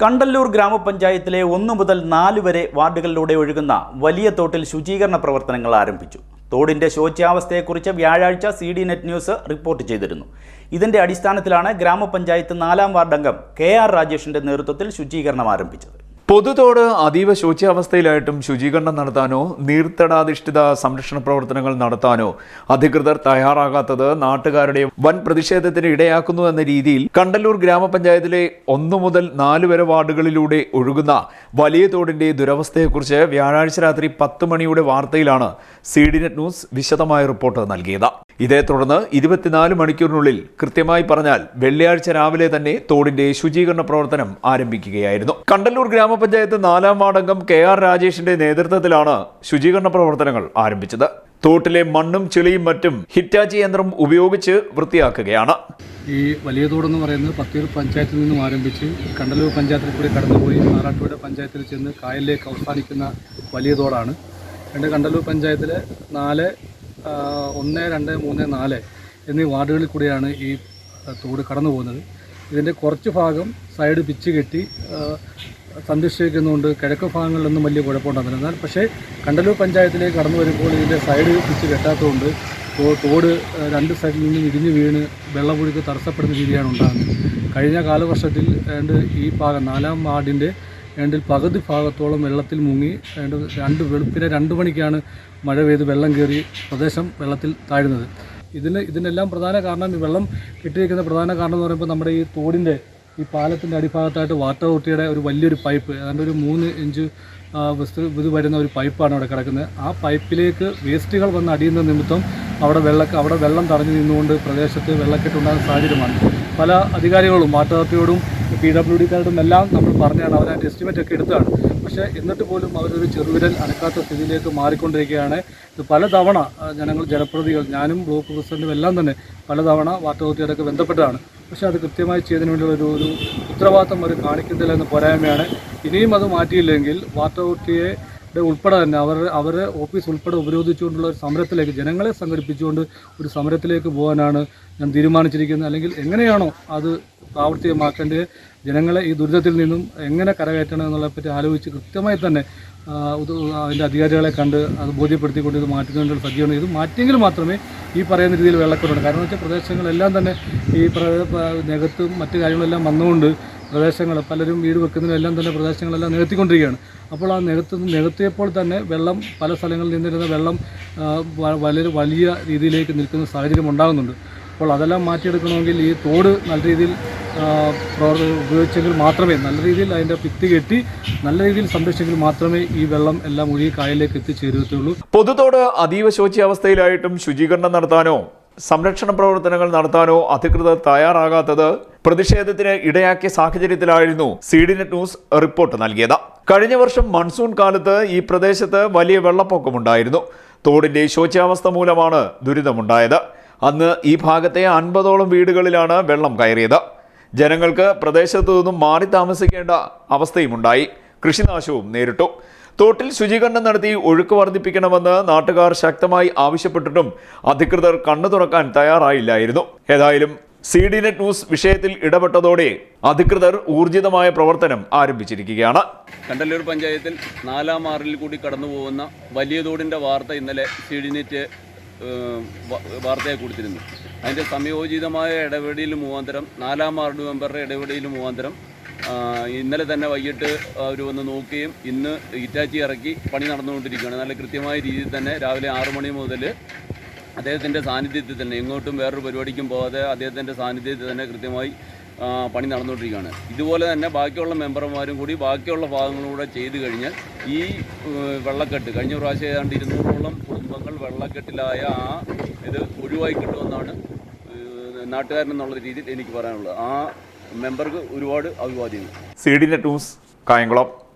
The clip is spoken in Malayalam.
കണ്ടല്ലൂർ ഗ്രാമപഞ്ചായത്തിലെ ഒന്ന് മുതൽ നാല് വരെ വാർഡുകളിലൂടെ ഒഴുകുന്ന വലിയ തോട്ടിൽ ശുചീകരണ പ്രവർത്തനങ്ങൾ ആരംഭിച്ചു. തോടിന്റെ ശോച്യാവസ്ഥയെക്കുറിച്ച് വ്യാഴാഴ്ച C D net news report ചെയ്തിരുന്നു. ഇതിന്റെ അടിസ്ഥാനത്തിലാണ് ഗ്രാമപഞ്ചായത്ത് നാലാം വാർഡംഗം കെ ആർ രാജേഷിന്റെ നേതൃത്വത്തിൽ ശുചീകരണം ആരംഭിച്ചത്. പൊതുതോട് അതീവ ശോച്യാവസ്ഥയിലായിട്ടും ശുചീകരണം നടത്താനോ നീർത്തടാധിഷ്ഠിത സംരക്ഷണ പ്രവർത്തനങ്ങൾ നടത്താനോ അധികൃതർ തയ്യാറാകാത്തത് നാട്ടുകാരുടെ വൻ പ്രതിഷേധത്തിന് ഇടയാക്കുന്നു എന്ന രീതിയിൽ കണ്ടല്ലൂർ ഗ്രാമപഞ്ചായത്തിലെ ഒന്നു മുതൽ നാല് വരെ വാർഡുകളിലൂടെ ഒഴുകുന്ന വലിയ തോടിന്റെ ദുരവസ്ഥയെക്കുറിച്ച് വ്യാഴാഴ്ച രാത്രി പത്ത് മണിയുടെ വാർത്തയിലാണ് സി നെറ്റ് ന്യൂസ് വിശദമായ റിപ്പോർട്ട് നൽകിയത്. ഇതേ തുടർന്ന് ഇരുപത്തിനാല് മണിക്കൂറിനുള്ളിൽ കൃത്യമായി പറഞ്ഞാൽ വെള്ളിയാഴ്ച രാവിലെ തന്നെ തോടിന്റെ ശുചീകരണ പ്രവർത്തനം ആരംഭിക്കുകയായിരുന്നു. കണ്ടല്ലൂർ ഗ്രാമപഞ്ചായത്ത് നാലാം വാർഡംഗം കെ ആർ രാജേഷിന്റെ നേതൃത്വത്തിലാണ് ശുചീകരണ പ്രവർത്തനങ്ങൾ ആരംഭിച്ചത്. തോട്ടിലെ മണ്ണും ചെളിയും മറ്റും ഹിറ്റാച്ചി യന്ത്രം ഉപയോഗിച്ച് വൃത്തിയാക്കുകയാണ്. ഈ വലിയ തോടെന്ന് പറയുന്നത് പത്തിയൂർ പഞ്ചായത്തിൽ നിന്നും ആരംഭിച്ച് കണ്ടല്ലൂർ പഞ്ചായത്തിൽ കൂടി കടന്നുപോയി ആറാട്ടുപുഴ പഞ്ചായത്തിൽ ചെന്ന് കായലിലേക്ക് അവസാനിക്കുന്ന വലിയ തോടാണ്. രണ്ട് കണ്ടല്ലൂർ പഞ്ചായത്തിലെ നാല് ഒന്ന് രണ്ട് മൂന്ന് നാല് എന്നീ വാർഡുകളിൽ കൂടിയാണ് ഈ തോട് കടന്നു പോകുന്നത്. ഇതിന്റെ കുറച്ച് ഭാഗം സൈഡ് പിച്ച് കെട്ടി സംരക്ഷിക്കുന്നതുകൊണ്ട് കിഴക്ക് ഭാഗങ്ങളിലൊന്നും വലിയ കുഴപ്പമുണ്ടാകുന്നില്ല. പക്ഷേ കണ്ടലൂർ പഞ്ചായത്തിലേക്ക് കടന്നു വരുമ്പോൾ ഇതിന്റെ സൈഡ് പിച്ച് കെട്ടാത്തതുകൊണ്ട് തോട് രണ്ട് സൈഡിൽ നിന്നും ഇടിഞ്ഞു വീണ് വെള്ളമൊഴുക്ക് തടസ്സപ്പെടുന്ന രീതിയാണ് ഉണ്ടാകുന്നത്. കഴിഞ്ഞ കാലവർഷത്തിൽ ഈ ഭാഗം നാലാം വാർഡിന്റെ രണ്ടിൽ പകുതി ഭാഗത്തോളം വെള്ളത്തിൽ മുങ്ങി ഏതാണ്ട് രണ്ട് വെളുപ്പിനെ രണ്ട് മണിക്കാണ് മഴ പെയ്ത് വെള്ളം കയറി പ്രദേശം വെള്ളത്തിൽ താഴ്ന്നത്. ഇതിന് ഇതിനെല്ലാം പ്രധാന കാരണം ഈ വെള്ളം കെട്ടിയിരിക്കുന്ന പ്രധാന കാരണം എന്ന് പറയുമ്പോൾ നമ്മുടെ ഈ തോടിന്റെ ഈ പാലത്തിന്റെ അടിഭാഗത്തായിട്ട് വാട്ടർ അതോറിറ്റിയുടെ ഒരു വലിയൊരു പൈപ്പ് ഏതാണ്ട് ഒരു മൂന്ന് ഇഞ്ച് വിസ്തൃ ഇത് വരുന്ന ഒരു പൈപ്പാണ് അവിടെ കിടക്കുന്നത്. ആ പൈപ്പിലേക്ക് വേസ്റ്റുകൾ വന്ന് അടിയുന്ന നിമിത്തം അവിടെ വെള്ള അവിടെ വെള്ളം തടഞ്ഞു നിന്നുകൊണ്ട് പ്രദേശത്ത് വെള്ളക്കെട്ടുണ്ടാകുന്ന സാഹചര്യമാണ്. പല അധികാരികളും വാട്ടർ അതോറിറ്റിയോടും പി ഡബ്ല്യു ഡിക്കാരോടും എല്ലാം നമ്മൾ പറഞ്ഞാണ് അവർ എസ്റ്റിമേറ്റ് ഒക്കെ എടുത്താണ്. പക്ഷേ എന്നിട്ട് പോലും അവരൊരു ചെറുവിരൽ അനക്കാത്ത സ്ഥിതിയിലേക്ക് മാറിക്കൊണ്ടിരിക്കുകയാണ്. ഇത് പലതവണ ജനങ്ങൾ ജനപ്രതികൾ ഞാനും ബ്ലോക്ക് പ്രസിഡന്റും എല്ലാം തന്നെ പലതവണ വാട്ടർ അതോറിറ്റിയോടൊക്കെ ബന്ധപ്പെട്ടതാണ്. പക്ഷേ അത് കൃത്യമായി ചെയ്തതിന് വേണ്ടിയുള്ള ഒരു ഒരു ഉത്തരവാദിത്തം അവർ കാണിക്കുന്നില്ല എന്ന പോരായ്മയാണ്. ഇനിയും അത് മാറ്റിയില്ലെങ്കിൽ വാട്ടർ അതോറിറ്റിയെ ഉൾപ്പെടെ തന്നെ അവർ അവരെ ഓഫീസ് ഉൾപ്പെടെ ഉപരോധിച്ചുകൊണ്ടുള്ള ഒരു സമരത്തിലേക്ക് ജനങ്ങളെ സംഘടിപ്പിച്ചുകൊണ്ട് ഒരു സമരത്തിലേക്ക് പോകാനാണ് ഞാൻ തീരുമാനിച്ചിരിക്കുന്നത്. അല്ലെങ്കിൽ എങ്ങനെയാണോ അത് പ്രാവർത്തികമാക്കേണ്ടത് ജനങ്ങളെ ഈ ദുരിതത്തിൽ നിന്നും എങ്ങനെ കരകയറ്റണം എന്നുള്ളതിനെപ്പറ്റി ആലോചിച്ച് കൃത്യമായി തന്നെ അതിന്റെ അധികാരികളെ കണ്ട് അത് ബോധ്യപ്പെടുത്തിക്കൊണ്ട് ഇത് മാറ്റുന്നതിനുള്ള സജ്ജീകരണം ഇത് മാറ്റിയെങ്കിൽ മാത്രമേ ഈ പറയുന്ന രീതിയിൽ വെള്ളക്കെട്ടുണ്ട് കാരണം വെച്ചാൽ പ്രദേശങ്ങളെല്ലാം തന്നെ ഈ നികത്തും മറ്റു കാര്യങ്ങളെല്ലാം വന്നുകൊണ്ട് പ്രദേശങ്ങൾ പലരും വീട് വെക്കുന്നതിനെല്ലാം തന്നെ പ്രദേശങ്ങളെല്ലാം നികത്തിക്കൊണ്ടിരിക്കുകയാണ്. അപ്പോൾ ആ നികത്ത് നികത്തിയപ്പോൾ തന്നെ വെള്ളം പല സ്ഥലങ്ങളിൽ നിന്നിരുന്ന വെള്ളം വളരെ വലിയ രീതിയിലേക്ക് നിൽക്കുന്ന സാഹചര്യം ഉണ്ടാകുന്നുണ്ട്. അപ്പോൾ അതെല്ലാം മാറ്റിയെടുക്കണമെങ്കിൽ ഈ തോട് നല്ല രീതിയിൽ ഉപയോഗിച്ചെങ്കിൽ മാത്രമേ നല്ല രീതിയിൽ അതിന്റെ ഭിത്തി കെട്ടി നല്ല രീതിയിൽ സംരക്ഷിച്ചെങ്കിൽ മാത്രമേ ഈ വെള്ളം എല്ലാം ഒഴുകി കായലിലേക്ക് എത്തിച്ചേരുകയുള്ളൂ. പൊതുതോട് അതീവ ശോച്യാവസ്ഥയിലായിട്ടും ശുചീകരണം നടത്താനോ സംരക്ഷണ പ്രവർത്തനങ്ങൾ നടത്താനോ അധികൃതർ തയ്യാറാകാത്തത് പ്രതിഷേധത്തിന് ഇടയാക്കിയ സാഹചര്യത്തിലായിരുന്നു സീഡിനെറ്റ് നെറ്റ് ന്യൂസ് റിപ്പോർട്ട് നൽകിയത്. കഴിഞ്ഞ വർഷം മൺസൂൺ കാലത്ത് ഈ പ്രദേശത്ത് വലിയ വെള്ളപ്പൊക്കമുണ്ടായിരുന്നു. തോടിന്റെ ശോച്യാവസ്ഥ മൂലമാണ് ദുരിതമുണ്ടായത്. അന്ന് ഈ ഭാഗത്തെ അൻപതോളം വീടുകളിലാണ് വെള്ളം കയറിയത്. ജനങ്ങൾക്ക് പ്രദേശത്തു നിന്നും മാറി താമസിക്കേണ്ട അവസ്ഥയുമുണ്ടായി. കൃഷിനാശവും നേരിട്ടു. തോട്ടിൽ ശുചീകരണം നടത്തി ഒഴുക്ക് വർദ്ധിപ്പിക്കണമെന്ന് നാട്ടുകാർ ശക്തമായി ആവശ്യപ്പെട്ടിട്ടും അധികൃതർ കണ്ണു തുറക്കാൻ തയ്യാറായില്ലായിരുന്നു. ഏതായാലും സി ഡി നെറ്റ് ന്യൂസ് വിഷയത്തിൽ ഇടപെട്ടതോടെ അധികൃതർ ഊർജിതമായ പ്രവർത്തനം ആരംഭിച്ചിരിക്കുകയാണ്. കണ്ടല്ലൂർ പഞ്ചായത്തിൽ നാലാം മാറിൽ കൂടി കടന്നു പോകുന്ന വലിയ തോടിന്റെ വാർത്ത ഇന്നലെ സി ഡി നെറ്റ് വാർത്തയായി കൊടുത്തിരുന്നു. അതിന്റെ സംയോജിതമായ ഇടപെടൽ മുഖാന്തരം നാലാം വാർഡ് മെമ്പറുടെ ഇടപെടൽ മുഖാന്തരം ഇന്നലെ തന്നെ വൈകിട്ട് അവർ വന്ന് നോക്കുകയും ഇന്ന് ഇറ്റാച്ചി ഇറക്കി പണി നടന്നുകൊണ്ടിരിക്കുകയാണ്. നല്ല കൃത്യമായ രീതിയിൽ തന്നെ രാവിലെ ആറു മണി മുതൽ അദ്ദേഹത്തിന്റെ സാന്നിധ്യത്തിൽ തന്നെ എങ്ങോട്ടും വേറൊരു പരിപാടിക്കും പോകാതെ അദ്ദേഹത്തിന്റെ സാന്നിധ്യത്തിൽ തന്നെ കൃത്യമായി പണി നടന്നുകൊണ്ടിരിക്കുകയാണ്. ഇതുപോലെ തന്നെ ബാക്കിയുള്ള മെമ്പർമാരും കൂടി ബാക്കിയുള്ള ഭാഗങ്ങളും കൂടെ ചെയ്തു കഴിഞ്ഞാൽ ഈ വെള്ളക്കെട്ട് കഴിഞ്ഞ പ്രാവശ്യം ഏതാണ്ട് ഇരുന്നൂറോളം കുടുംബങ്ങൾ വെള്ളക്കെട്ടിലായ ആ ഇത് ഒഴിവായി കിട്ടുമെന്നാണ് നാട്ടുകാരനെന്നുള്ള രീതിയിൽ എനിക്ക് പറയാനുള്ളത്. ആ മെമ്പർക്ക് ഒരുപാട് അഭിവാദ്യങ്ങൾ. C D news Kayamkulam.